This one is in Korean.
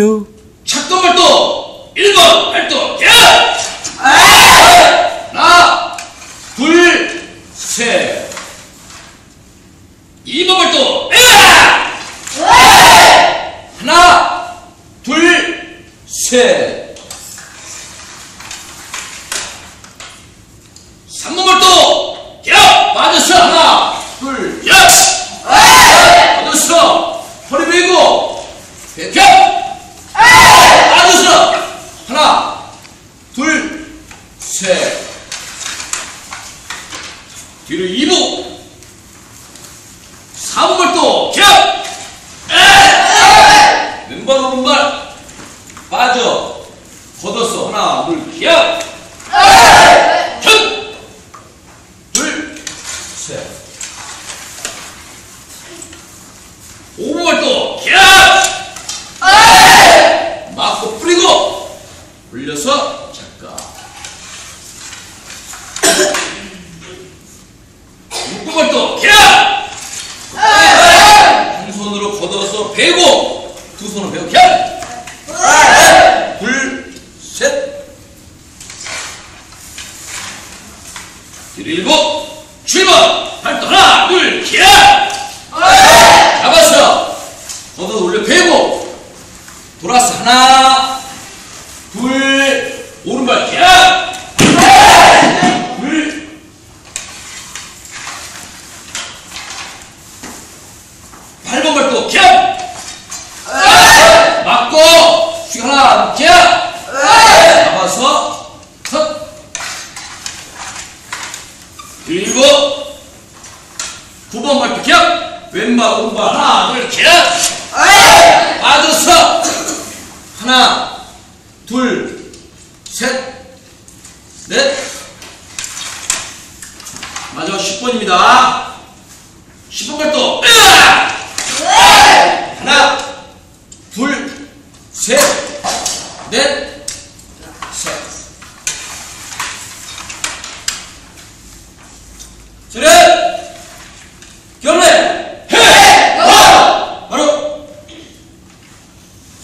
큐. 작동 발동 1번 발동 야! 하나 둘셋 2번 발동 야! 하나 둘셋 3번 발동 야! 빠졌어 하나 둘 야! 빠졌어 허리 밀고 배펴 빠졌어 하나 둘 셋 뒤로 2부 3번 또 겹! 왼발 오른발 빠져 걷었어 하나 둘 겹! 겹! 둘셋 5번 또 겹! 맞고 뿌리고 올려서 잠깐 6번 또 겹! 한 손으로 걷어서 베고 두 손으로 베고 겹! 둘, 셋. 뒤로 일곱. 출발. 발도 하나 둘 겹! 잡았어 걷어 올려 베고. 돌았어 하나 둘 오른발 겹! 둘 팔번 발도 겹! 맞고 휘 하나 겹! 잡아서 컷 그리고 9번 발도 겹! 왼발 오른발 하나 둘 겹! 빠졌어! 하나 둘셋넷. 마지막 10번입니다. 10번 발도 하나 둘셋넷